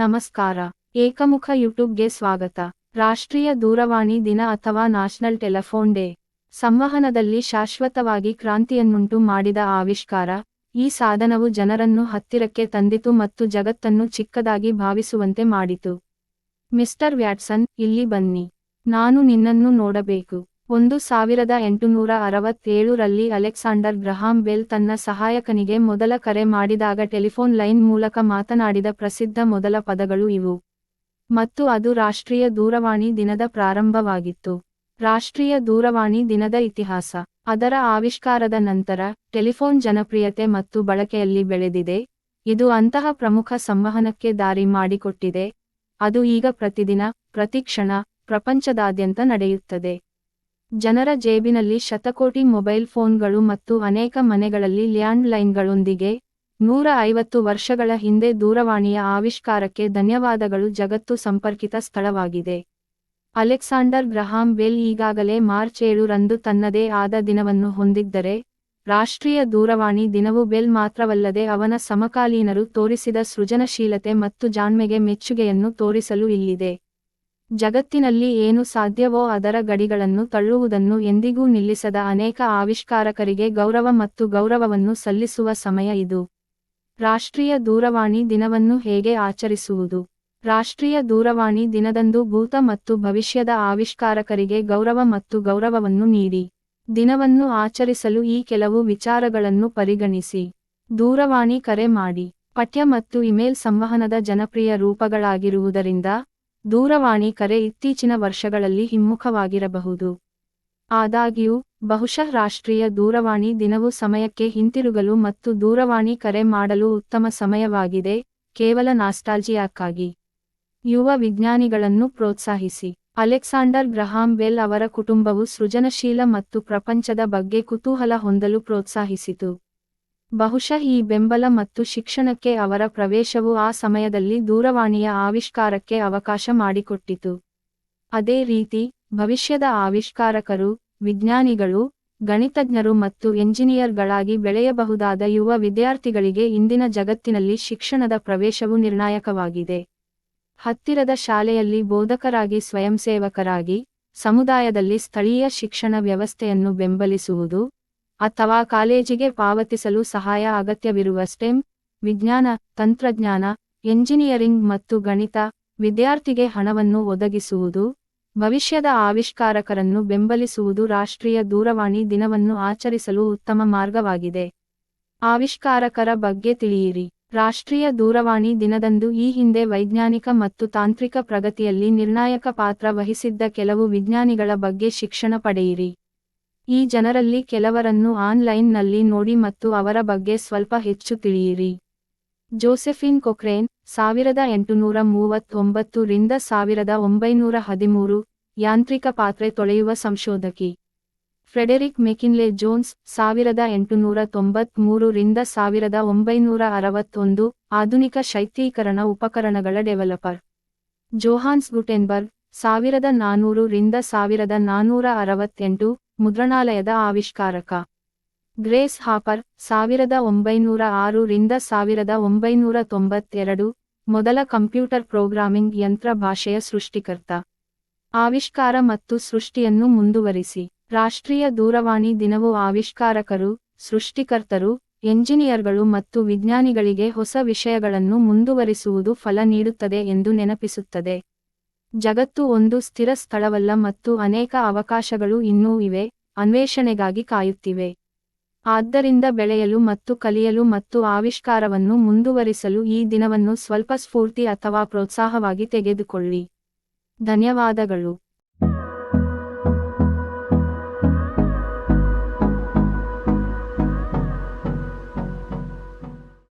ನಮಸ್ಕಾರ. ಏಕಮುಖ ಯೂಟ್ಯೂಬ್ಗೆ ಸ್ವಾಗತ. ರಾಷ್ಟ್ರೀಯ ದೂರವಾಣಿ ದಿನ ಅಥವಾ ನ್ಯಾಷನಲ್ ಟೆಲಿಫೋನ್ ಡೇ. ಸಂವಹನದಲ್ಲಿ ಶಾಶ್ವತವಾಗಿ ಕ್ರಾಂತಿಯನ್ನುಂಟು ಮಾಡಿದ ಆವಿಷ್ಕಾರ, ಈ ಸಾಧನವು ಜನರನ್ನು ಹತ್ತಿರಕ್ಕೆ ತಂದಿತು ಮತ್ತು ಜಗತ್ತನ್ನು ಚಿಕ್ಕದಾಗಿ ಭಾವಿಸುವಂತೆ ಮಾಡಿತು. ಮಿಸ್ಟರ್ ವ್ಯಾಟ್ಸನ್, ಇಲ್ಲಿ ಬನ್ನಿ. ನಾನು ನಿನ್ನನ್ನು ನೋಡಬೇಕು. ಒಂದು ಸಾವಿರದ ಎಂಟುನೂರ ಅರವತ್ತೇಳು ರಲ್ಲಿ ಅಲೆಕ್ಸಾಂಡರ್ ಗ್ರಹಾಂ ಬೆಲ್ ತನ್ನ ಸಹಾಯಕನಿಗೆ ಮೊದಲ ಕರೆ ಮಾಡಿದಾಗ ಟೆಲಿಫೋನ್ ಲೈನ್ ಮೂಲಕ ಮಾತನಾಡಿದ ಪ್ರಸಿದ್ಧ ಮೊದಲ ಪದಗಳು ಇವು. ಮತ್ತು ಅದು ರಾಷ್ಟ್ರೀಯ ದೂರವಾಣಿ ದಿನದ ಪ್ರಾರಂಭವಾಗಿತ್ತು. ರಾಷ್ಟ್ರೀಯ ದೂರವಾಣಿ ದಿನದ ಇತಿಹಾಸ. ಅದರ ಆವಿಷ್ಕಾರದ ನಂತರ ಟೆಲಿಫೋನ್ ಜನಪ್ರಿಯತೆ ಮತ್ತು ಬಳಕೆಯಲ್ಲಿ ಬೆಳೆದಿದೆ. ಇದು ಅಂತಹ ಪ್ರಮುಖ ಸಂವಹನಕ್ಕೆ ದಾರಿ ಮಾಡಿಕೊಟ್ಟಿದೆ. ಅದು ಈಗ ಪ್ರತಿದಿನ ಪ್ರತಿಕ್ಷಣ ಪ್ರಪಂಚದಾದ್ಯಂತ ನಡೆಯುತ್ತದೆ. ಜನರ ಜೇಬಿನಲ್ಲಿ ಶತಕೋಟಿ ಮೊಬೈಲ್ ಫೋನ್ಗಳು ಮತ್ತು ಅನೇಕ ಮನೆಗಳಲ್ಲಿ ಲ್ಯಾಂಡ್ ಲೈನ್ಗಳೊಂದಿಗೆ ನೂರ ಐವತ್ತು ವರ್ಷಗಳ ಹಿಂದೆ ದೂರವಾಣಿಯ ಆವಿಷ್ಕಾರಕ್ಕೆ ಧನ್ಯವಾದಗಳು. ಜಗತ್ತು ಸಂಪರ್ಕಿತ ಸ್ಥಳವಾಗಿದೆ. ಅಲೆಕ್ಸಾಂಡರ್ ಗ್ರಹಾಂ ಬೆಲ್ ಈಗಾಗಲೇ ಮಾರ್ಚ್ ಏಳು ರಂದು ತನ್ನದೇ ಆದ ದಿನವನ್ನು ಹೊಂದಿದ್ದರೆ, ರಾಷ್ಟ್ರೀಯ ದೂರವಾಣಿ ದಿನವು ಬೆಲ್ ಮಾತ್ರವಲ್ಲದೆ ಅವನ ಸಮಕಾಲೀನರು ತೋರಿಸಿದ ಸೃಜನಶೀಲತೆ ಮತ್ತು ಜಾಣ್ಮೆಗೆ ಮೆಚ್ಚುಗೆಯನ್ನು ತೋರಿಸಲು ಇಲ್ಲಿದೆ. ಜಗತ್ತಿನಲ್ಲಿ ಏನು ಸಾಧ್ಯವೋ ಅದರ ಗಡಿಗಳನ್ನು ತಳ್ಳುವುದನ್ನು ಎಂದಿಗೂ ನಿಲ್ಲಿಸದ ಅನೇಕ ಆವಿಷ್ಕಾರಕರಿಗೆ ಗೌರವ ಮತ್ತು ಗೌರವವನ್ನು ಸಲ್ಲಿಸುವ ಸಮಯ ಇದು. ರಾಷ್ಟ್ರೀಯ ದೂರವಾಣಿ ದಿನವನ್ನು ಹೇಗೆ ಆಚರಿಸುವುದು? ರಾಷ್ಟ್ರೀಯ ದೂರವಾಣಿ ದಿನದಂದು ಭೂತ ಮತ್ತು ಭವಿಷ್ಯದ ಆವಿಷ್ಕಾರಕರಿಗೆ ಗೌರವ ಮತ್ತು ಗೌರವವನ್ನು ನೀಡಿ. ದಿನವನ್ನು ಆಚರಿಸಲು ಈ ಕೆಲವು ವಿಚಾರಗಳನ್ನು ಪರಿಗಣಿಸಿ. ದೂರವಾಣಿ ಕರೆ ಮಾಡಿ. ಪಠ್ಯ ಮತ್ತು ಇಮೇಲ್ ಸಂವಹನದ ಜನಪ್ರಿಯ ರೂಪಗಳಾಗಿರುವುದರಿಂದ ದೂರವಾಣಿ ಕರೆ ಇತ್ತೀಚಿನ ವರ್ಷಗಳಲ್ಲಿ ಹಿಮ್ಮುಖವಾಗಿರಬಹುದು. ಆದಾಗ್ಯೂ, ಬಹುಶಃ ರಾಷ್ಟ್ರೀಯ ದೂರವಾಣಿ ದಿನವು ಸಮಯಕ್ಕೆ ಹಿಂತಿರುಗಲು ಮತ್ತು ದೂರವಾಣಿ ಕರೆ ಮಾಡಲು ಉತ್ತಮ ಸಮಯವಾಗಿದೆ, ಕೇವಲ ನಾಸ್ಟಾಲ್ಜಿಯಾಕ್ಕಾಗಿ. ಯುವ ವಿಜ್ಞಾನಿಗಳನ್ನು ಪ್ರೋತ್ಸಾಹಿಸಿ. ಅಲೆಕ್ಸಾಂಡರ್ ಗ್ರಹಾಂ ಬೆಲ್ ಅವರ ಕುಟುಂಬವು ಸೃಜನಶೀಲ ಮತ್ತು ಪ್ರಪಂಚದ ಬಗ್ಗೆ ಕುತೂಹಲ ಹೊಂದಲು ಪ್ರೋತ್ಸಾಹಿಸಿತು. ಬಹುಶಃ ಈ ಬೆಂಬಲ ಮತ್ತು ಶಿಕ್ಷಣಕ್ಕೆ ಅವರ ಪ್ರವೇಶವು ಆ ಸಮಯದಲ್ಲಿ ದೂರವಾಣಿಯ ಆವಿಷ್ಕಾರಕ್ಕೆ ಅವಕಾಶ ಮಾಡಿಕೊಟ್ಟಿತು. ಅದೇ ರೀತಿ, ಭವಿಷ್ಯದ ಆವಿಷ್ಕಾರಕರು, ವಿಜ್ಞಾನಿಗಳು, ಗಣಿತಜ್ಞರು ಮತ್ತು ಎಂಜಿನಿಯರ್ಗಳಾಗಿ ಬೆಳೆಯಬಹುದಾದ ಯುವ ವಿದ್ಯಾರ್ಥಿಗಳಿಗೆ ಇಂದಿನ ಜಗತ್ತಿನಲ್ಲಿ ಶಿಕ್ಷಣದ ಪ್ರವೇಶವು ನಿರ್ಣಾಯಕವಾಗಿದೆ. ಹತ್ತಿರದ ಶಾಲೆಯಲ್ಲಿ ಬೋಧಕರಾಗಿ ಸ್ವಯಂಸೇವಕರಾಗಿ, ಸಮುದಾಯದಲ್ಲಿ ಸ್ಥಳೀಯ ಶಿಕ್ಷಣ ವ್ಯವಸ್ಥೆಯನ್ನು ಬೆಂಬಲಿಸುವುದು ಅಥವಾ ಕಾಲೇಜಿಗೆ ಪಾವತಿಸಲು ಸಹಾಯ ಅಗತ್ಯವಿರುವ ಸ್ಟೆಮ್ ವಿಜ್ಞಾನ, ತಂತ್ರಜ್ಞಾನ, ಎಂಜಿನಿಯರಿಂಗ್ ಮತ್ತು ಗಣಿತ ವಿದ್ಯಾರ್ಥಿಗೆ ಹಣವನ್ನು ಒದಗಿಸುವುದು, ಭವಿಷ್ಯದ ಆವಿಷ್ಕಾರಕರನ್ನು ಬೆಂಬಲಿಸುವುದು ರಾಷ್ಟ್ರೀಯ ದೂರವಾಣಿ ದಿನವನ್ನು ಆಚರಿಸಲು ಉತ್ತಮ ಮಾರ್ಗವಾಗಿದೆ. ಆವಿಷ್ಕಾರಕರ ಬಗ್ಗೆ ತಿಳಿಯಿರಿ. ರಾಷ್ಟ್ರೀಯ ದೂರವಾಣಿ ದಿನದಂದು ಈ ಹಿಂದೆ ವೈಜ್ಞಾನಿಕ ಮತ್ತು ತಾಂತ್ರಿಕ ಪ್ರಗತಿಯಲ್ಲಿ ನಿರ್ಣಾಯಕ ಪಾತ್ರ ವಹಿಸಿದ್ದ ಕೆಲವು ವಿಜ್ಞಾನಿಗಳ ಬಗ್ಗೆ ಶಿಕ್ಷಣ ಪಡೆಯಿರಿ. ಈ ಜನರಲ್ಲಿ ಕೆಲವರನ್ನು ಆನ್ಲೈನ್ನಲ್ಲಿ ನೋಡಿ ಮತ್ತು ಅವರ ಬಗ್ಗೆ ಸ್ವಲ್ಪ ಹೆಚ್ಚು ತಿಳಿಯಿರಿ. ಜೋಸೆಫಿನ್ ಕೊಕ್ರೇನ್, ಸಾವಿರದ ಎಂಟುನೂರ ಮೂವತ್ತೊಂಬತ್ತು ರಿಂದ ಸಾವಿರದ ಒಂಬೈನೂರ ಹದಿಮೂರು, ಯಾಂತ್ರಿಕ ಪಾತ್ರೆ ತೊಳೆಯುವ ಸಂಶೋಧಕಿ. ಫ್ರೆಡೆರಿಕ್ ಮೆಕಿನ್ಲೆ ಜೋನ್ಸ್, ಸಾವಿರದ ಎಂಟುನೂರ ತೊಂಬತ್ಮೂರು ರಿಂದ ಸಾವಿರದ ಒಂಬೈನೂರ ಅರವತ್ತೊಂದು, ಆಧುನಿಕ ಶೈತ್ಯೀಕರಣ ಉಪಕರಣಗಳ ಡೆವಲಪರ್. ಜೋಹಾನ್ಸ್ ಗುಟೆನ್ಬರ್ಗ್, ಸಾವಿರದ ನಾನೂರು ರಿಂದ ಸಾವಿರದ ನಾನೂರ ಅರವತ್ತೆಂಟು ಮುದ್ರಣಾಲಯದ ಆವಿಷ್ಕಾರಕ. ಗ್ರೇಸ್ ಹಾಪರ್, ಸಾವಿರದ ಒಂಬೈನೂರ ಆರು ರಿಂದ ಸಾವಿರದ ಒಂಬೈನೂರ ತೊಂಬತ್ತೆರಡು, ಮೊದಲ ಕಂಪ್ಯೂಟರ್ ಪ್ರೋಗ್ರಾಮಿಂಗ್ ಯಂತ್ರ ಭಾಷೆಯ ಸೃಷ್ಟಿಕರ್ತ. ಆವಿಷ್ಕಾರ ಮತ್ತು ಸೃಷ್ಟಿಯನ್ನು ಮುಂದುವರಿಸಿ. ರಾಷ್ಟ್ರೀಯ ದೂರವಾಣಿ ದಿನವು ಆವಿಷ್ಕಾರಕರು, ಸೃಷ್ಟಿಕರ್ತರು, ಎಂಜಿನಿಯರ್ಗಳು ಮತ್ತು ವಿಜ್ಞಾನಿಗಳಿಗೆ ಹೊಸ ವಿಷಯಗಳನ್ನು ಮುಂದುವರಿಸುವುದು ಫಲ ನೀಡುತ್ತದೆ ಎಂದು ನೆನಪಿಸುತ್ತದೆ. ಜಗತ್ತು ಒಂದು ಸ್ಥಿರ ಸ್ಥಳವಲ್ಲ ಮತ್ತು ಅನೇಕ ಅವಕಾಶಗಳು ಇನ್ನೂ ಇವೆ, ಅನ್ವೇಷಣೆಗಾಗಿ ಕಾಯುತ್ತಿವೆ. ಆದ್ದರಿಂದ ಬೆಳೆಯಲು ಮತ್ತು ಕಲಿಯಲು ಮತ್ತು ಆವಿಷ್ಕಾರವನ್ನು ಮುಂದುವರಿಸಲು ಈ ದಿನವನ್ನು ಸ್ವಲ್ಪ ಸ್ಫೂರ್ತಿ ಅಥವಾ ಪ್ರೋತ್ಸಾಹವಾಗಿ ತೆಗೆದುಕೊಳ್ಳಿ. ಧನ್ಯವಾದಗಳು.